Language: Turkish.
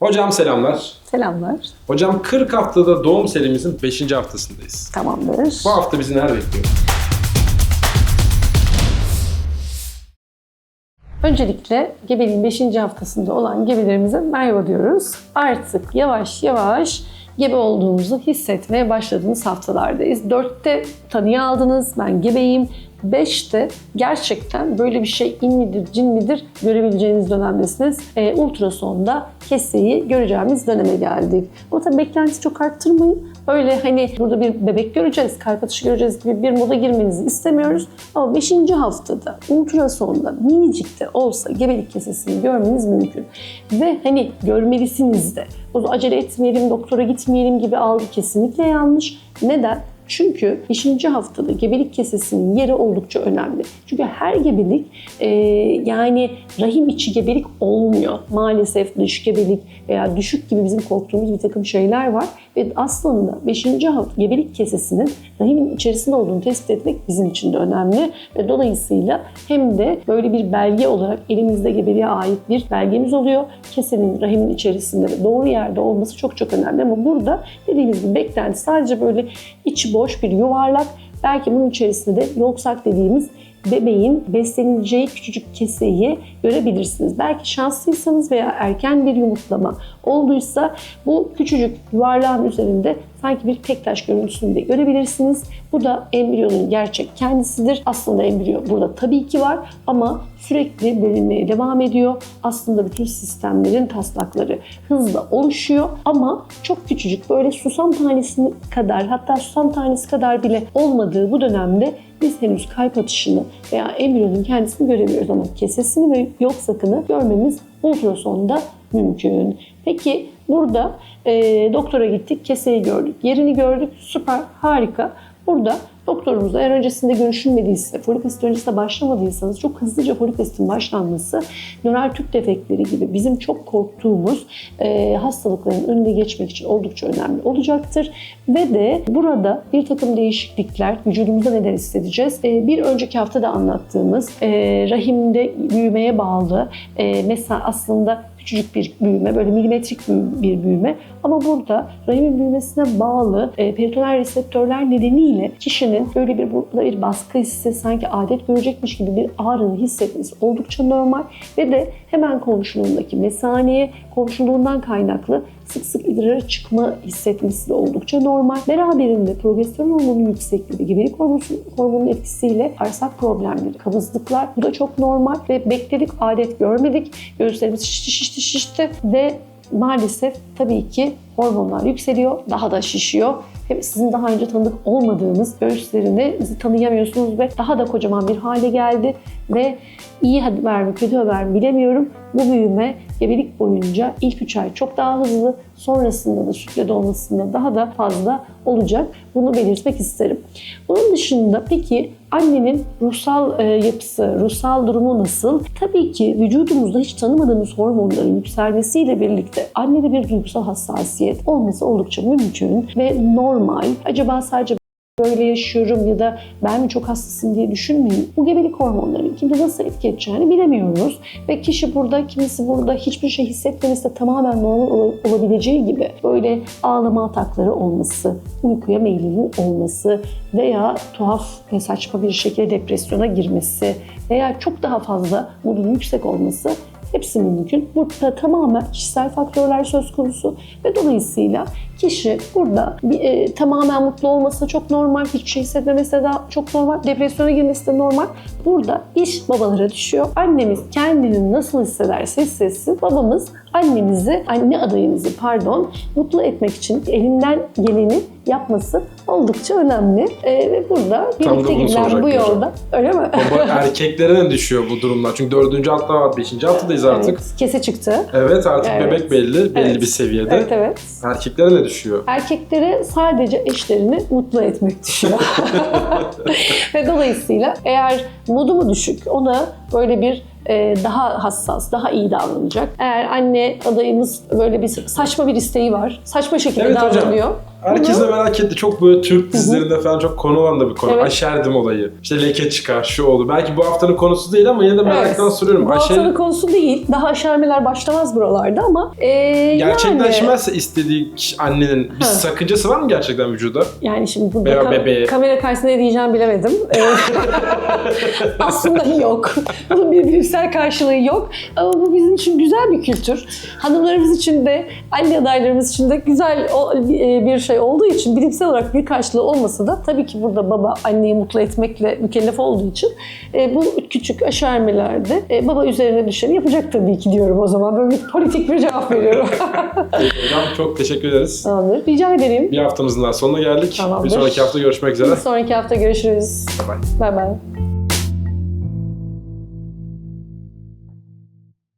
Hocam selamlar. Selamlar. Hocam 40 haftada doğum serimizin 5. haftasındayız. Tamamdır. Bu hafta bizi neler bekliyor? Öncelikle gebeliğin 5. haftasında olan gebelerimize merhaba diyoruz. Artık yavaş yavaş gebe olduğumuzu hissetmeye başladığınız haftalardayız. 4'te tanıyı aldınız, ben gebeyim. 5'te gerçekten böyle bir şey in midir, cin midir görebileceğiniz dönemdesiniz. E, ultrasonda keseyi göreceğimiz döneme geldik. Ama tabii beklentisi çok arttırmayın. Öyle hani burada bir bebek göreceğiz, kalp atışı göreceğiz gibi bir moda girmenizi istemiyoruz. Ama 5. haftada ultrasonda minicik de olsa gebelik kesesini görmeniz mümkün. Ve hani görmelisiniz de. O acele etmeyelim, doktora gitmeyelim gibi algı kesinlikle yanlış. Neden? Çünkü 5. haftada gebelik kesesinin yeri oldukça önemli. Çünkü her gebelik e, yani rahim içi gebelik olmuyor. Maalesef dış gebelik veya düşük gibi bizim korktuğumuz bir takım şeyler var. Ve aslında 5. hafta gebelik kesesinin rahimin içerisinde olduğunu tespit etmek bizim için de önemli. Ve dolayısıyla hem de böyle bir belge olarak elimizde gebeliğe ait bir belgemiz oluyor. Kesenin rahimin içerisinde ve doğru yerde olması çok çok önemli. Ama burada dediğimiz gibi beklenti sadece böyle içi boş bir yuvarlak. Belki bunun içerisinde de yoksak dediğimiz bebeğin beslenileceği küçücük keseyi görebilirsiniz. Belki şanslıysanız veya erken bir yumurtlama olduysa bu küçücük yuvarlağın üzerinde sanki bir tek taş görüntüsünü de görebilirsiniz. Bu da embriyonun gerçek kendisidir. Aslında embriyo burada tabii ki var ama sürekli bölünmeye devam ediyor. Aslında bütün sistemlerin taslakları hızla oluşuyor ama çok küçücük böyle susam tanesi kadar hatta susam tanesi kadar bile olmadığı bu dönemde biz henüz kalp atışını veya embriyonun kendisini göremiyoruz ama kesesini ve yok sakını görmemiz ultrasonda mümkün. Peki burada e, doktora gittik, keseyi gördük, yerini gördük, süper, harika. Burada doktorumuzla eğer öncesinde görüşülmediyse, folik asit öncesinde başlamadıysanız çok hızlıca folik asitin başlanması nöral tüp defektleri gibi bizim çok korktuğumuz e, hastalıkların önüne geçmek için oldukça önemli olacaktır. Ve de burada bir takım değişiklikler vücudumuzda neler hissedeceğiz? E, bir önceki hafta da anlattığımız e, rahimde büyümeye bağlı e, mesela aslında küçücük bir büyüme, böyle milimetrik bir büyüme. Ama burada rahimin büyümesine bağlı e, peritoneal reseptörler nedeniyle kişinin böyle bir burada bir baskı hissi, sanki adet görecekmiş gibi bir ağrını hissetmesi oldukça normal ve de hemen komşuluğundaki mesaneye, komşuluğundan kaynaklı sık sık idrara çıkma hissetmesi de oldukça normal. Beraberinde progesteron hormonunun yüksekliği, gebelik hormonu- hormonunun etkisiyle bağırsak problemleri, kabızlıklar bu da çok normal ve bekledik adet görmedik. Göğüslerimiz şişti şişti şişti ve maalesef tabii ki hormonlar yükseliyor, daha da şişiyor. Ve sizin daha önce tanıdık olmadığınız göğüslerinizi tanıyamıyorsunuz ve daha da kocaman bir hale geldi ve iyi haber mi kötü haber mi bilemiyorum. Bu büyüme gebelik boyunca ilk 3 ay çok daha hızlı, sonrasında da sütle dolmasında daha da fazla olacak. Bunu belirtmek isterim. Bunun dışında peki annenin ruhsal e, yapısı, ruhsal durumu nasıl? Tabii ki vücudumuzda hiç tanımadığımız hormonların yükselmesiyle birlikte annede bir duygusal hassasiyet olması oldukça mümkün ve normal. Acaba sadece böyle yaşıyorum ya da ben mi çok hassasım diye düşünmeyin. Bu gebelik hormonlarının kimde nasıl etki edeceğini bilemiyoruz. Ve kişi burada, kimisi burada hiçbir şey hissetmemesi de tamamen normal ol- olabileceği gibi böyle ağlama atakları olması, uykuya meylinin olması veya tuhaf ve saçma bir şekilde depresyona girmesi veya çok daha fazla modun yüksek olması Hepsi mümkün. Burada tamamen kişisel faktörler söz konusu ve dolayısıyla kişi burada e, tamamen mutlu olması çok normal, hiçbir şey hissetmemesi de çok normal, depresyona girmesi de normal. Burada iş babalara düşüyor. Annemiz kendini nasıl hissederse hissetsin, babamız annemizi, anne adayımızı pardon, mutlu etmek için elinden geleni yapması oldukça önemli. E, ve burada birlikte gidilen bu yolda, öyle mi? Baba erkeklere de düşüyor bu durumlar. Çünkü dördüncü var, beşinci haftadayız artık. Evet, kese çıktı. Evet artık Evet. bebek belli, belli Evet. bir seviyede. Evet evet. Erkeklere de düşüyor. Erkeklere sadece eşlerini mutlu etmek düşüyor. Ve dolayısıyla eğer modu mu düşük ona böyle bir e, daha hassas, daha iyi davranacak. Eğer anne adayımız böyle bir saçma bir isteği var, saçma şekilde Evet hocam. Herkes de merak etti. Çok böyle Türk dizilerinde falan çok konu olan da bir konu. Evet. Aşerdim olayı. İşte leke çıkar, şu oldu. Belki bu haftanın konusu değil ama yine de meraktan Evet. soruyorum. Bu Aşer haftanın konusu değil. Daha aşermeler başlamaz buralarda ama e, yani, gerçekleşmezse istediği kişi- annenin bir Ha. sakıncası var mı gerçekten vücuda? yani şimdi burada Veya ka- bebeğe. kamera karşısında ne diyeceğimi bilemedim. E, aslında yok. Bunun bir bilimsel karşılığı yok. Ama bu bizim için güzel bir kültür. Hanımlarımız için de, anne adaylarımız için de güzel e, bir şey olduğu için bilimsel olarak bir karşılığı olmasa da tabii ki burada baba anneyi mutlu etmekle mükellef olduğu için e, bu küçük aşermelerde e, baba üzerine düşeni yapacak tabii ki diyorum o zaman. Böyle bir politik bir cevap veriyorum. Hocam çok teşekkür ederiz. Tamamdır. Rica ederim. Bir haftamızın daha sonuna geldik. Tamamdır. Bir sonraki hafta görüşmek üzere. Bir sonraki hafta görüşürüz. Bye bye. Bay bay.